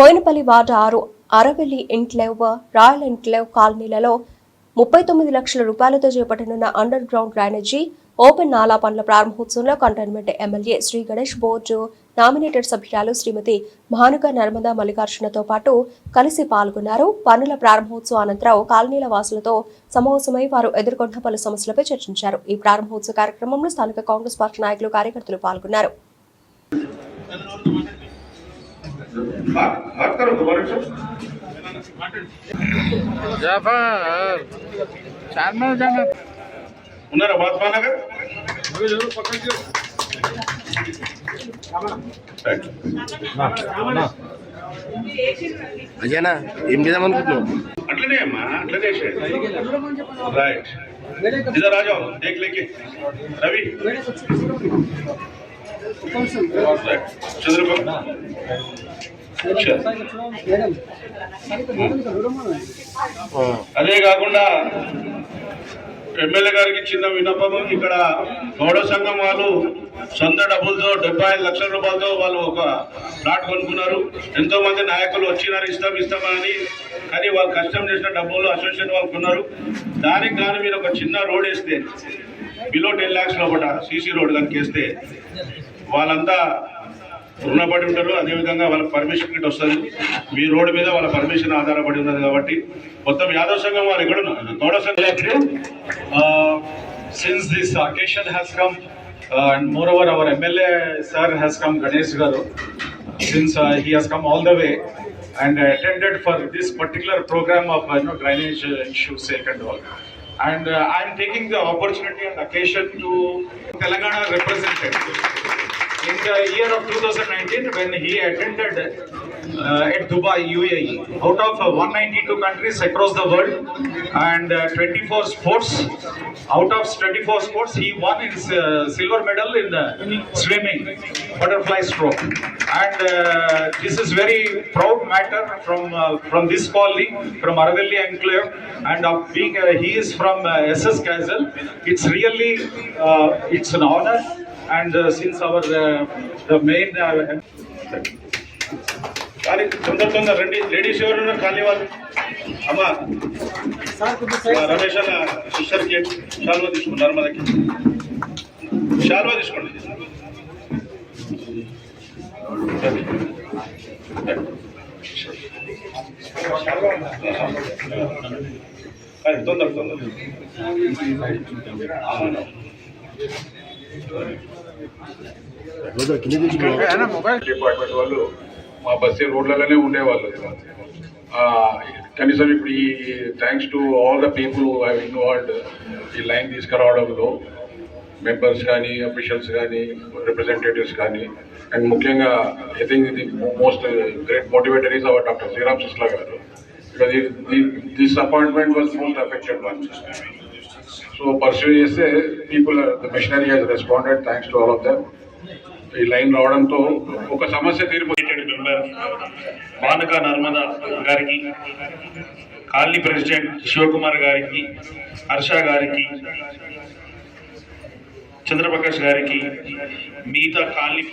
Boinapalli ward ఆరు Aravelli enclave royal enclave కాలనీలలో ముప్పై తొమ్మిది లక్షల రూపాయలతో చేపట్టనున్న అండర్ గ్రౌండ్ డ్రైనేజీ ఓపెన్ నాలా పనుల ప్రారంభోత్సవంలో cantonment MLA Shri Ganesh board nominated సభ్యురాలు శ్రీమతి భానుక నర్మదా మల్లికార్జునతో పాటు కలిసి పాల్గొన్నారు. పనుల ప్రారంభోత్సవం అనంతరం కాలనీల వాసులతో సమావేశమై వారు ఎదుర్కొంటున్న పలు సమస్యలపై చర్చించారు. ఈ ప్రారంభోత్సవ కార్యక్రమంలో స్థానిక కాంగ్రెస్ పార్టీ నాయకులు కార్యకర్తలు పాల్గొన్నారు. बात बात करो दोबारा से जाफर चारमिनार जाना ఉన్నారా బాత్ మానగర్ రైట్. అజయనా ఏం చేద్దాం అనుకుంటున్నావు అట్లనే అమ్మా అట్లనే చేయండి. రైట్ इधर आ जाओ देख लेके అదే కాకుండా ఎమ్మెల్యే గారికి చిన్న విన్నపము. ఇక్కడ గౌడ సంఘం వాళ్ళు సొంత డబ్బులతో డెబ్బై ఐదు లక్షల రూపాయలతో వాళ్ళు ఒక ప్లాట్ కొనుక్కున్నారు. ఎంతో మంది నాయకులు వచ్చినారు ఇస్తాం ఇస్తామని కానీ వాళ్ళు కష్టం చేసిన డబ్బులు అసోసియేషన్ వాళ్ళు కొన్నారు. దానికి కానీ మీరు ఒక చిన్న రోడ్ వేస్తే బిలో టెన్ ల్యాక్స్ లోపల సీసీ రోడ్ కనుక వేస్తే వాళ్ళంతా రుణపడి ఉంటారు. అదేవిధంగా వాళ్ళకి పర్మిషన్ గిట్ వస్తుంది. మీ రోడ్డు మీద వాళ్ళ పర్మిషన్ ఆధారపడి ఉన్నది కాబట్టి మొత్తం యాదవ్ సంఘం వారు ఎక్కడ తోడ since this occasion has come and more over our MLA sir has come Ganesh garu. Since he has come all the way and attended for this particular programme of you know drainage issues second wall and I'm taking the opportunity and occasion to Telangana representative in the year of 2019 when he attended at Dubai, UAE, out of uh, 192 countries across the world and uh, 24 sports, out of 24 sports, he won his uh, silver medal in the swimming, butterfly stroke. And uh, this is very proud matter from uh, from this colony, from Aravalli Enclave, and uh, being uh, he is from uh, SS Castle. It's really uh, it's an honor, and uh, since our uh, the main uh, కానీ తొందర తొందర రండి. Ladies ఎవరు ఉన్నారు ఖాళీ వాళ్ళు. అమ్మా. రమేష్ అన్న సిస్టర్కి షాల్వా తీసుకోండి నర్మదకి షాల్వా తీసుకోండి. తొందర తొందర. డిపార్ట్మెంట్ వాళ్ళు మా బస్సే రోడ్లలోనే ఉండేవాళ్ళు. కనీసం ఇప్పుడు ఈ thanks to all the people have involved ఈ లైన్ తీసుకురావడంలో మెంబర్స్ కానీ అఫీషియల్స్ కానీ రిప్రజెంటేటివ్స్ కానీ అండ్ ముఖ్యంగా ఐ థింక్ ఇది most great motivator is our doctor Shriram Susla garu. Because this appointment was most affected one so pursue చేస్తే people the machinery has responded thanks to all of them ఈ line రావడంతో ఒక సమస్య తీరిపోయింది. Member Bhanuka Narmada గారికి colony president Shivakumar గారికి హర్ష గారికి చంద్రప్రకాష్ గారికి మిగతా కాలనీ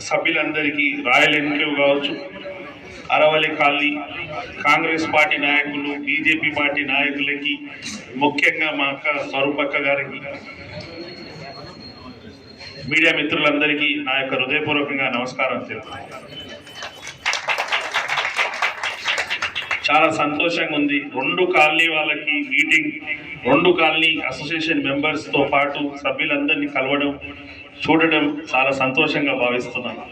సభ్యులందరికీ రాయల్ ఎన్క్లేవ్ కావచ్చు అరవల్లి కాలనీ కాంగ్రెస్ పార్టీ నాయకులు బీజేపీ పార్టీ నాయకులకి ముఖ్యంగా మా అక్క స్వరూపక్క గారికి మీడియా మిత్రులందరికీ నా యొక్క హృదయపూర్వకంగా నమస్కారం తెలుపుతున్నాను చాలా సంతోషంగా ఉంది. రెండు కాలనీ వాళ్ళకి మీటింగ్ రెండు కాలనీ అసోసియేషన్ మెంబర్స్తో పాటు సభ్యులందరినీ కలవడం చూడడం చాలా సంతోషంగా భావిస్తున్నాను.